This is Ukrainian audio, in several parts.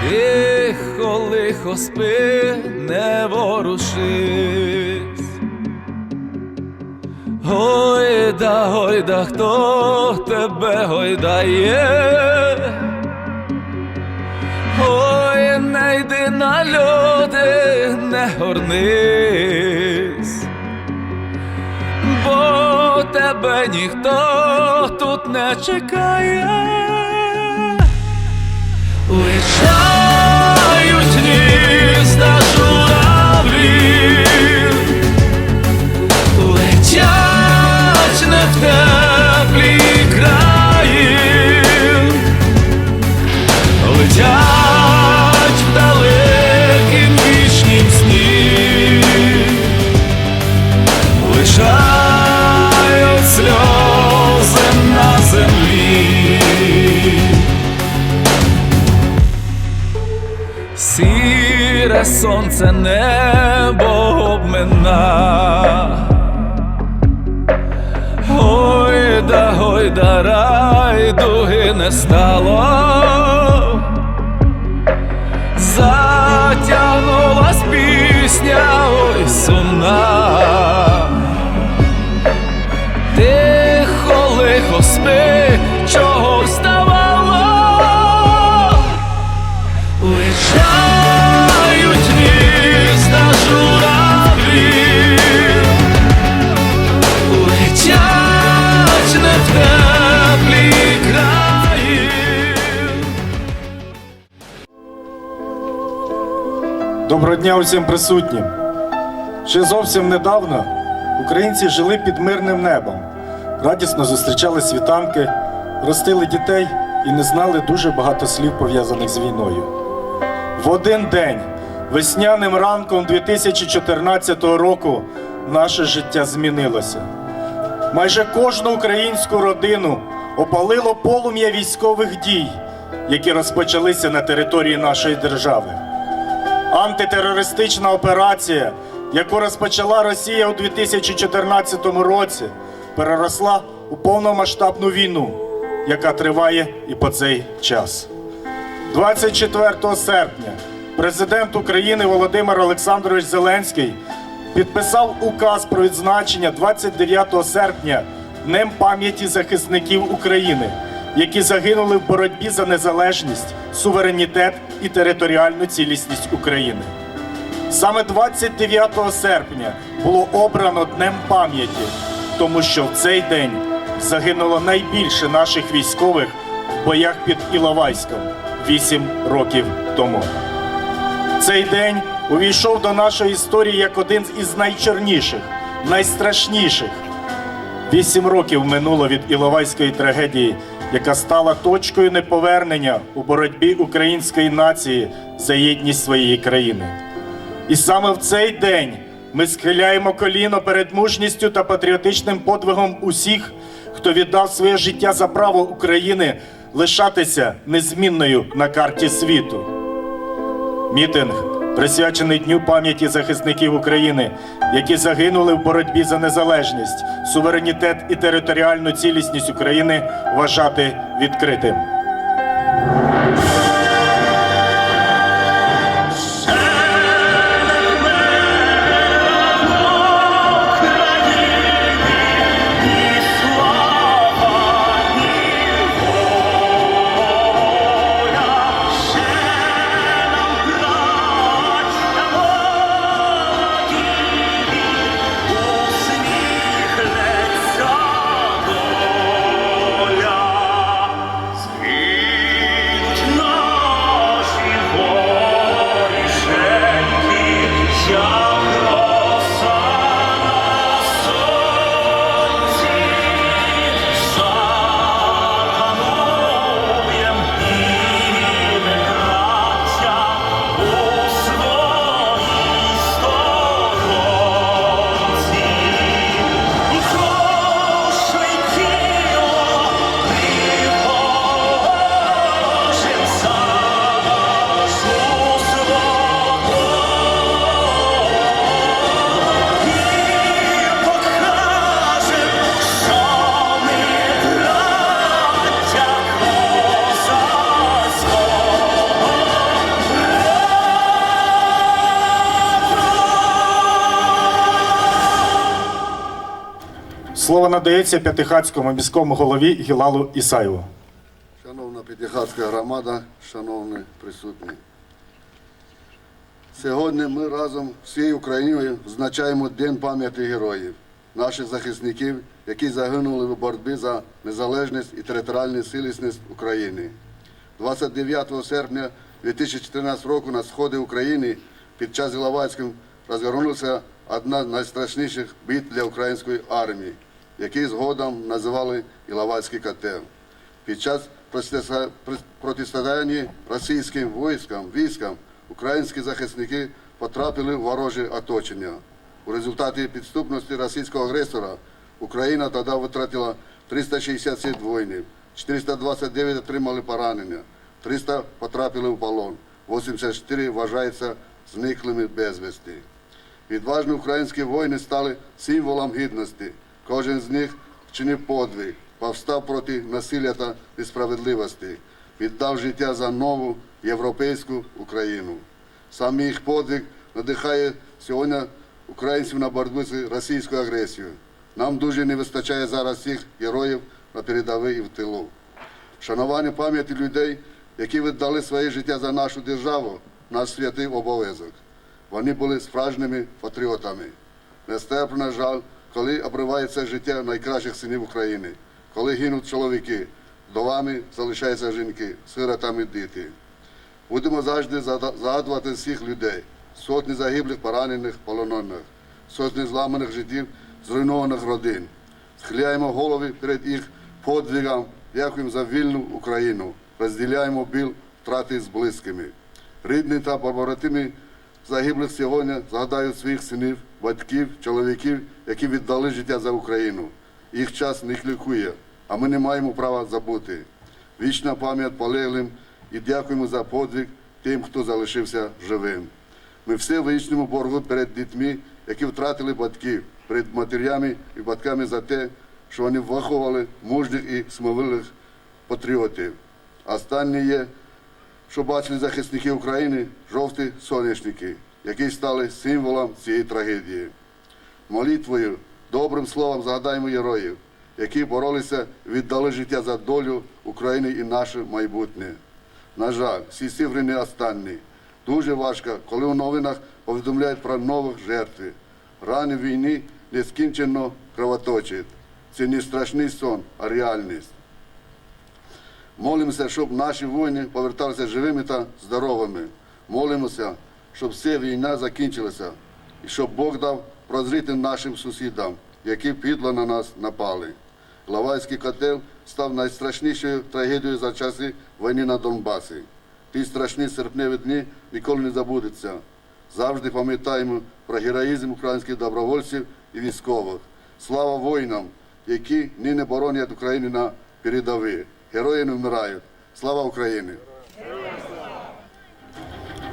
Тихо, лихо спи, не ворушись. Гойда, гойда, хто тебе гойдає? Ой, не йди на люди, не горнись, бо тебе ніхто тут не чекає. Сонце небо обмина. Гойда, гойда, райдуги не стало. Доброго дня усім присутнім. Ще зовсім недавно українці жили під мирним небом, радісно зустрічали світанки, ростили дітей і не знали дуже багато слів пов'язаних з війною. В один день, весняним ранком 2014 року, наше життя змінилося. Майже кожну українську родину опалило полум'я військових дій, які розпочалися на території нашої держави. Антитерористична операція, яку розпочала Росія у 2014 році, переросла у повномасштабну війну, яка триває і по цей час. 24 серпня президент України Володимир Олександрович Зеленський підписав указ про відзначення 29 серпня Днем пам'яті захисників України, які загинули в боротьбі за незалежність, суверенітет і територіальну цілісність України. Саме 29 серпня було обрано Днем пам'яті, тому що в цей день загинуло найбільше наших військових в боях під Іловайськом 8 років тому. Цей день увійшов до нашої історії як один із найчорніших, найстрашніших. Вісім років минуло від Іловайської трагедії, яка стала точкою неповернення у боротьбі української нації за єдність своєї країни. І саме в цей день ми схиляємо коліно перед мужністю та патріотичним подвигом усіх, хто віддав своє життя за право України лишатися незмінною на карті світу. Мітинг присвячений Дню пам'яті захисників України, які загинули в боротьбі за незалежність, суверенітет і територіальну цілісність України, вважати відкритим. Слово надається п'ятихатському міському голові Гілалу Ісаєву. Шановна П'ятихатська громада, шановні присутні. Сьогодні ми разом всією Україною відзначаємо День пам'яті героїв, наших захисників, які загинули в боротьбі за незалежність і територіальну цілісність України. 29 серпня 2014 року на сході України під час Іловайським розгорнулася одна з найстрашніших битв для української армії, які згодом називали Іловайський котел. Під час протистояння російським військам, військам українські захисники потрапили в вороже оточення. У результаті підступності російського агресора Україна тоді витратила 367 воїнів, 429 отримали поранення, 300 потрапили в полон, 84 вважаються зниклими безвісти. Відважні українські воїни стали символом гідності. Кожен з них вчинив подвиг, повстав проти насилля та несправедливості, віддав життя за нову європейську Україну. Саме їх подвиг надихає сьогодні українців на боротьбу з російською агресією. Нам дуже не вистачає зараз цих героїв на передовій і в тилу. Шанування пам'яті людей, які віддали своє життя за нашу державу, наш святий обов'язок. Вони були справжніми патріотами. Нестерпно жаль, коли обривається життя найкращих синів України, коли гинуть чоловіки, вдовами залишаються жінки, сиротами діти. Будемо завжди згадувати всіх людей, сотні загиблих, поранених, полонених, сотні зламаних життів, зруйнованих родин. Схиляємо голови перед їх подвигом, дякуємо за вільну Україну, розділяємо біл втрати з близькими. Рідні та побратими загиблих сьогодні згадають своїх синів, батьків, чоловіків, які віддали життя за Україну. Їх час не лікує, а ми не маємо права забути. Вічна пам'ять полеглим і дякуємо за подвиг тим, хто залишився живим. Ми всі в боргу перед дітьми, які втратили батьків, перед матерями і батьками за те, що вони виховували мужніх і сміливих патріотів. Останнє є, що бачили захисники України, жовті соняшники, які стали символом цієї трагедії. Молитвою, добрим словом згадаємо героїв, які боролися віддали життя за долю України і наше майбутнє. На жаль, ці цифри не останні. Дуже важко, коли у новинах повідомляють про нових жертв. Рани війни нескінченно кровоточать. Це не страшний сон, а реальність. Молимося, щоб наші воїни поверталися живими та здоровими. Молимося, щоб ця війна закінчилася і щоб Бог дав прозріти нашим сусідам, які підло на нас напали. Лавайський котел став найстрашнішою трагедією за часи війни на Донбасі. Ті страшні серпневі дні ніколи не забудуться. Завжди пам'ятаємо про героїзм українських добровольців і військових. Слава воїнам, які нині боронять Україну на передові. Герої не вмирають. Слава Україні!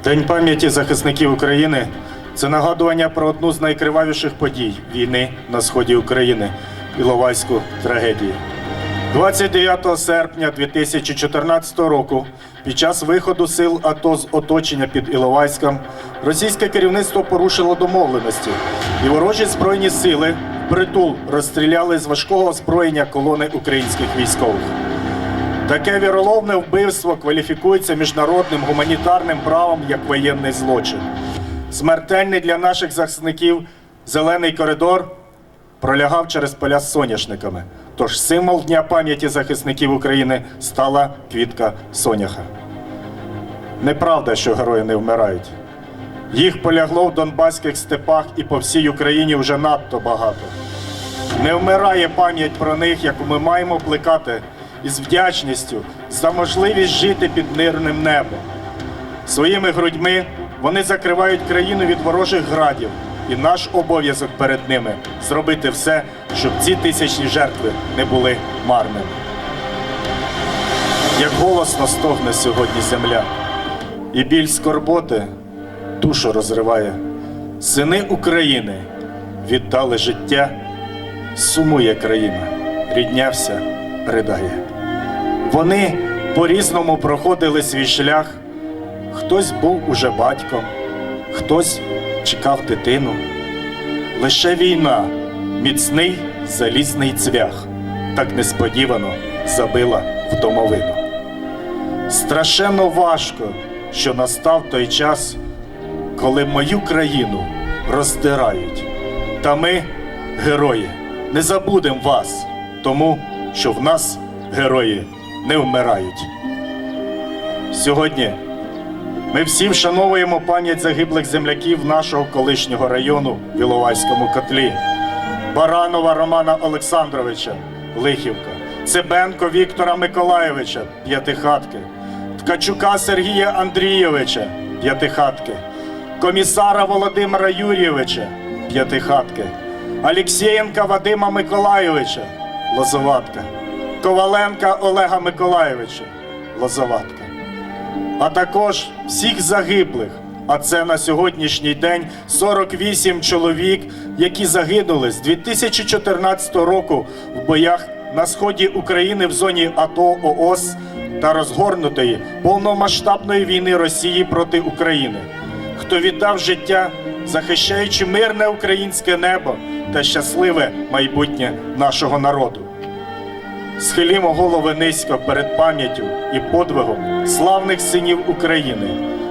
День пам'яті захисників України це нагадування про одну з найкривавіших подій війни на сході України Іловайську трагедію. 29 серпня 2014 року під час виходу сил АТО з оточення під Іловайськом російське керівництво порушило домовленості, і ворожі збройні сили впритул розстріляли з важкого озброєння колони українських військових. Таке віроловне вбивство кваліфікується міжнародним гуманітарним правом як воєнний злочин. Смертельний для наших захисників зелений коридор пролягав через поля з соняшниками. Тож символ Дня пам'яті захисників України стала квітка соняха. Неправда, що герої не вмирають. Їх полягло в донбаських степах і по всій Україні вже надто багато. Не вмирає пам'ять про них, яку ми маємо плекати із вдячністю за можливість жити під мирним небом. Своїми грудьми вони закривають країну від ворожих градів, і наш обов'язок перед ними зробити все, щоб ці тисячні жертви не були марними. Як голосно стогне сьогодні земля, і біль скорботи душу розриває. Сини України віддали життя сумує країна, ріднявся, ридає. Вони по-різному проходили свій шлях. Хтось був уже батьком, хтось чекав дитину. Лише війна, міцний залізний цвях, так несподівано забила в домовину. Страшенно важко, що настав той час, коли мою країну роздирають. Та ми, герої, не забудемо вас, тому що в нас герої не вмирають. Сьогодні ми всі вшановуємо пам'ять загиблих земляків нашого колишнього району в Іловайському котлі. Баранова Романа Олександровича, Лихівка, Цибенко Віктора Миколайовича, П'ятихатки, Ткачука Сергія Андрійовича, П'ятихатки, комісара Володимира Юрійовича, П'ятихатки, Алексєєнка Вадима Миколайовича, Лозоватка, Коваленка Олега Миколайовича, Лозоватка. А також всіх загиблих. А це на сьогоднішній день 48 чоловік, які загинули з 2014 року в боях на сході України в зоні АТО ООС та розгорнутої повномасштабної війни Росії проти України, хто віддав життя, захищаючи мирне українське небо та щасливе майбутнє нашого народу. Схилімо голови низько перед пам'яттю і подвигом славних синів України,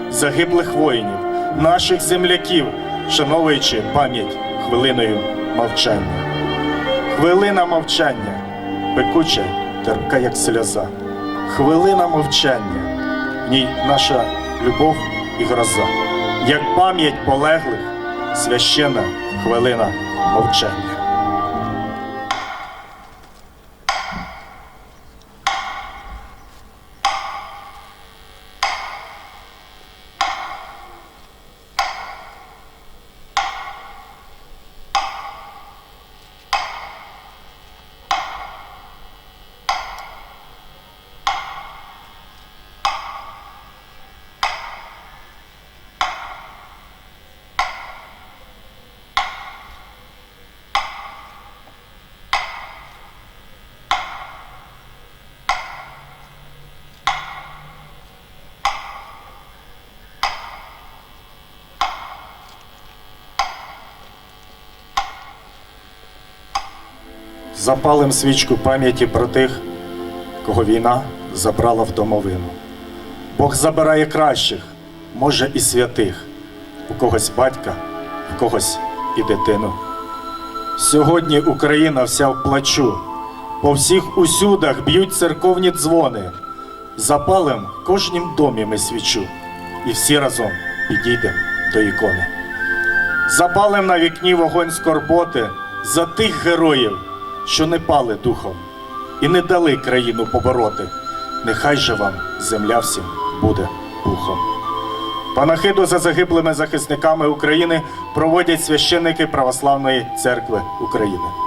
загиблих воїнів, наших земляків, шановуючи пам'ять хвилиною мовчання. Хвилина мовчання, пекуча, терпка, як сльоза. Хвилина мовчання, в ній наша любов і гроза, як пам'ять полеглих, священна хвилина мовчання. Запалим свічку пам'яті про тих, кого війна забрала в домовину. Бог забирає кращих, може і святих, у когось батька, в когось і дитину. Сьогодні Україна вся в плачу, по всіх усюдах б'ють церковні дзвони. Запалим в кожнім домі ми свічу, і всі разом підійдемо до ікони. Запалим на вікні вогонь скорботи за тих героїв, що не пали духом і не дали країну побороти. Нехай же вам земля всім буде пухом. Панахиду за загиблими захисниками України проводять священники Православної церкви України.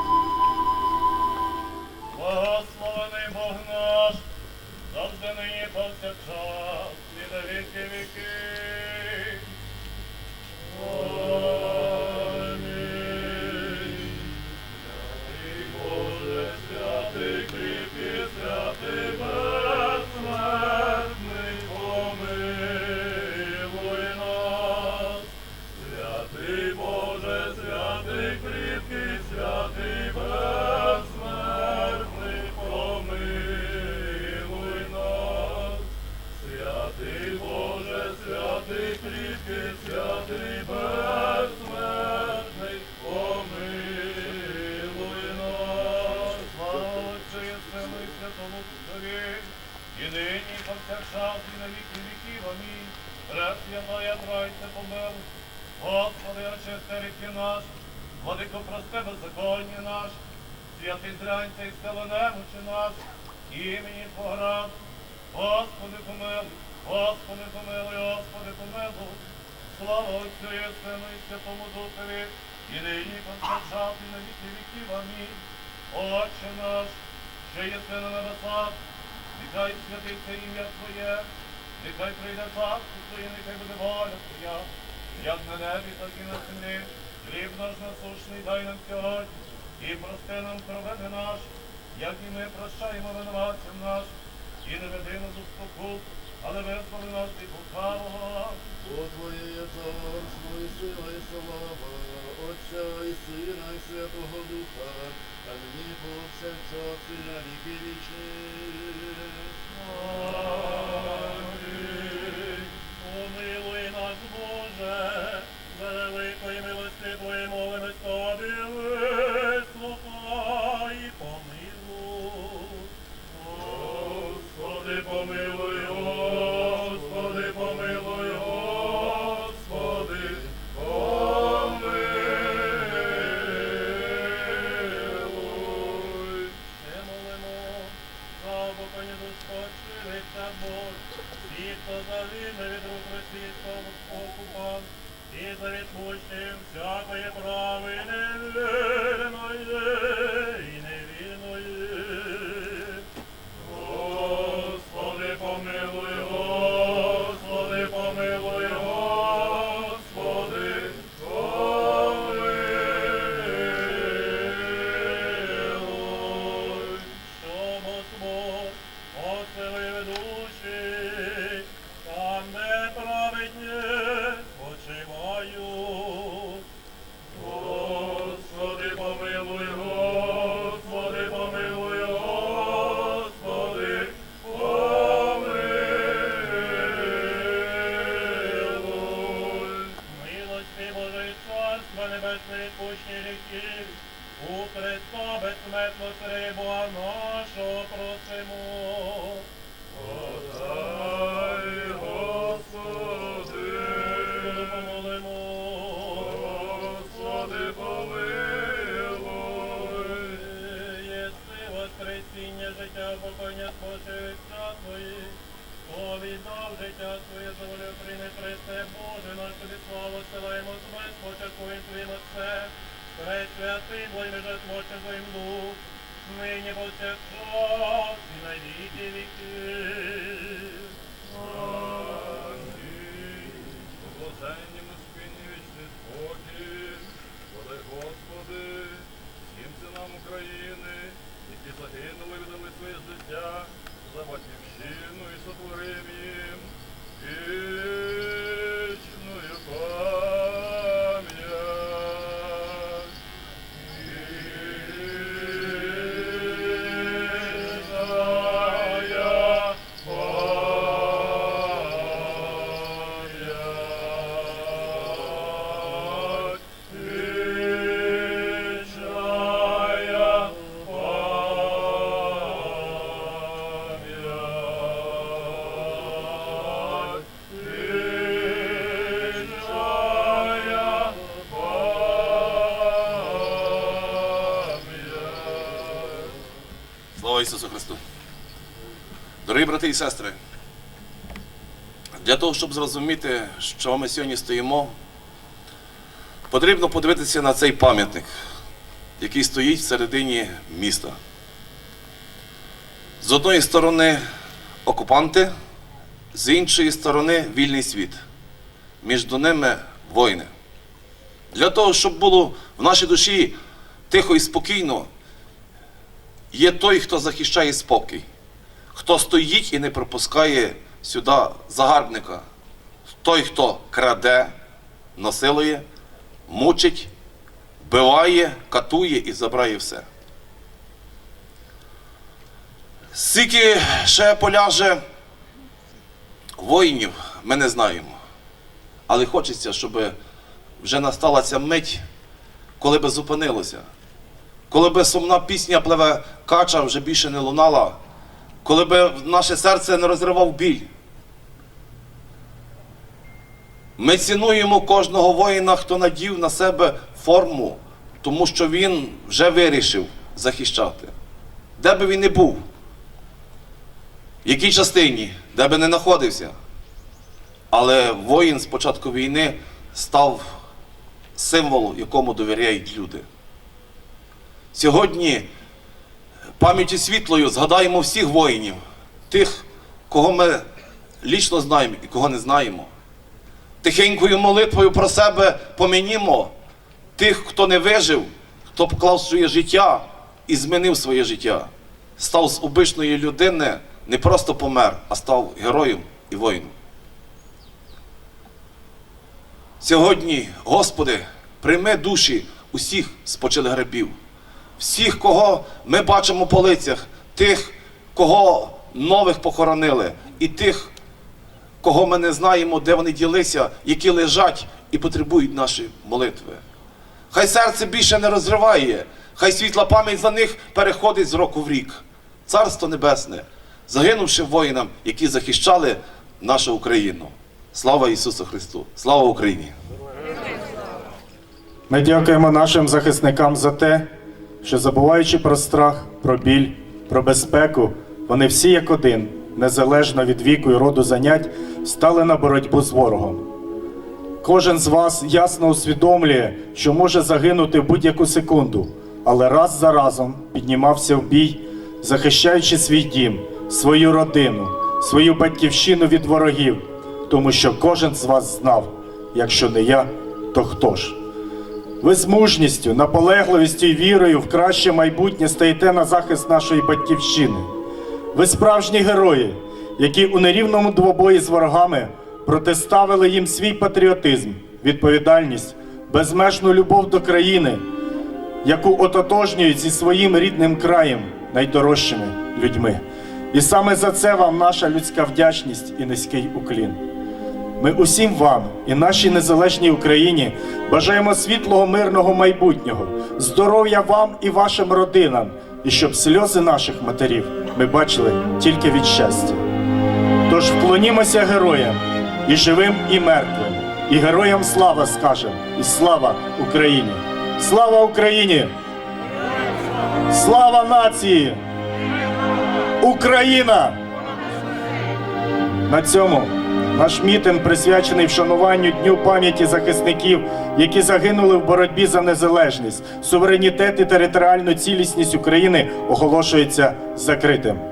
Нині, і на віки віків. Амінь. Пресвятая Тройця помил, Господи, очисти ріки наш, Владико, прости беззаконня наш, святий зранця і стело немочі наш, імені поград. Господи, помилуй, Господи, помилуй, Господи, помилуй. Слава Отцю і Сину і Святому Духові, і нині повсякчас, і на віки віків. Амінь. Отче наш, що єси на небесах, нехай святиться ім'я Твоє, нехай прийде царство Твоє, нехай буде воля Твоя, як на небі, так і на землі. Хліб наш насушний дай нам сьогодні, і прости нам провини наш, як і ми прощаємо винуватцям наш, і не веди нас у спокус, але визволи нас від лукавого. Бо Твоє царство і сила і слава, Отця і Сина і Святого Духа, а нині повсякчас і на віки вічні. Помилуй нас, Боже, за великої милости Твої молимось Тобі, Пресвятим, благим же творчим Твоїм Дух, нині повсякчас і на віки віки. Амінь. Блаженнім спині вічний спокій, Подай, Господи, всім синам України, які загинули, віддали своє життя за батьківщину і сотворив Дорогі брати і сестри, для того, щоб зрозуміти, що ми сьогодні стоїмо, потрібно подивитися на цей пам'ятник, який стоїть всередині міста. З одної сторони окупанти, з іншої сторони вільний світ. Між ними воїни. Для того, щоб було в нашій душі тихо і спокійно, Є той, хто захищає спокій, хто стоїть і не пропускає сюди загарбника, той, хто краде, насилує, мучить, вбиває, катує і забирає все. Скільки ще поляже воїнів, ми не знаємо. Але хочеться, щоб вже настала ця мить, коли би зупинилося. Коли би сумна пісня пливе кача вже більше не лунала, коли би наше серце не розривав біль. Ми цінуємо кожного воїна, хто надів на себе форму, тому що він вже вирішив захищати. Де би він не був, в якій частині, де би не знаходився. Але воїн з початку війни став символом, якому довіряють люди. Сьогодні пам'яті світлою згадаємо всіх воїнів, тих, кого ми лічно знаємо і кого не знаємо. Тихенькою молитвою про себе помінімо тих, хто не вижив, хто поклав своє життя і змінив своє життя. Став з обичної людини, не просто помер, а став героєм і воїном. Сьогодні, Господи, прийми душі усіх спочилих грабів, всіх, кого ми бачимо по лицях, тих, кого нових похоронили, і тих, кого ми не знаємо, де вони ділися, які лежать і потребують нашої молитви. Хай серце більше не розриває, хай світла пам'ять за них переходить з року в рік. Царство Небесне, загинувши воїнам, які захищали нашу Україну. Слава Ісусу Христу! Слава Україні! Ми дякуємо нашим захисникам за те, що забуваючи про страх, про біль, про безпеку, вони всі як один, незалежно від віку і роду занять, стали на боротьбу з ворогом. Кожен з вас ясно усвідомлює, що може загинути в будь-яку секунду, але раз за разом піднімався в бій, захищаючи свій дім, свою родину, свою батьківщину від ворогів, тому що кожен з вас знав, якщо не я, то хто ж? Ви з мужністю, наполегливістю і вірою в краще майбутнє стаєте на захист нашої батьківщини. Ви справжні герої, які у нерівному двобої з ворогами протиставили їм свій патріотизм, відповідальність, безмежну любов до країни, яку ототожнюють зі своїм рідним краєм, найдорожчими людьми. І саме за це вам наша людська вдячність і низький уклін. Ми усім вам і нашій незалежній Україні бажаємо світлого мирного майбутнього, здоров'я вам і вашим родинам, і щоб сльози наших матерів ми бачили тільки від щастя. Тож вклонімося героям і живим, і мертвим, і героям слава скажем, і слава Україні! Слава Україні! Слава нації! Україна! На цьому наш мітинг присвячений вшануванню Дню пам'яті захисників, які загинули в боротьбі за незалежність, суверенітет і територіальну цілісність України, оголошується закритим.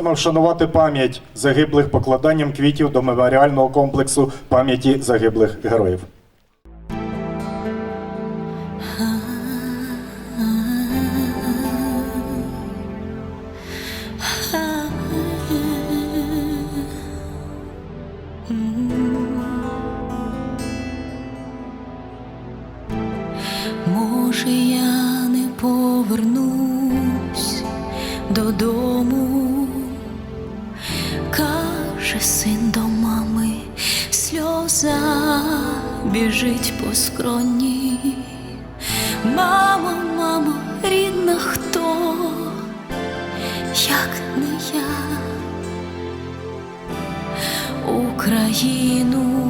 Просимо вшанувати пам'ять загиблих покладанням квітів до меморіального комплексу пам'яті загиблих героїв. Може, я не повернусь додому, біжить по скроні. Мамо, мамо, рідна хто, як не я, Україну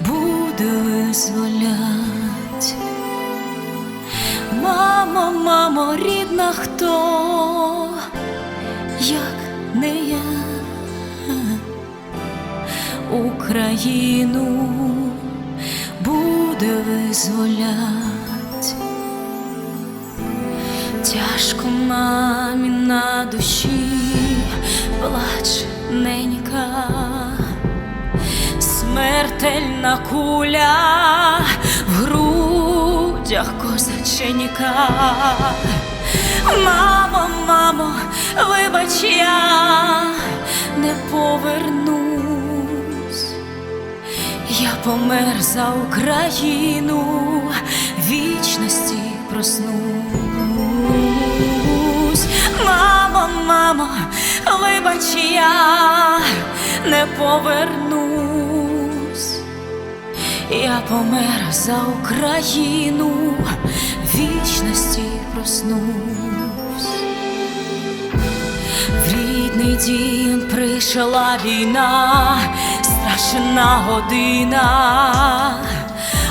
буде визволять. Мамо, мамо, рідна хто, як не я, Україну буде визволять. Тяжко мамі на душі, плач ненька, смертельна куля в грудях одяг козаченька. Мамо, мамо, вибач, я не повернусь. Я помер за Україну, вічності проснусь. Мамо, мамо, вибач, я не повернусь. Я помер за Україну, вічності проснусь. В рідний дім прийшла війна, страшна година,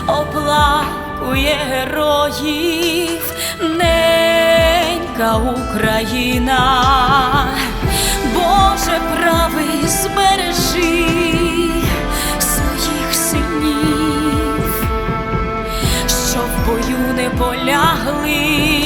оплакує героїв, ненька Україна, Боже правий збережи своїх синів що в бою не полягли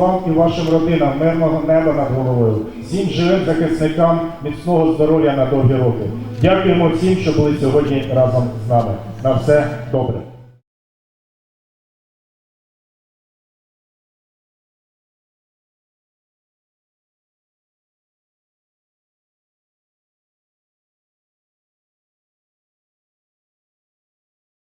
вам і вашим родинам мирного неба над головою, всім живим захисникам міцного здоров'я на довгі роки. Дякуємо всім, що були сьогодні разом з нами. На все добре.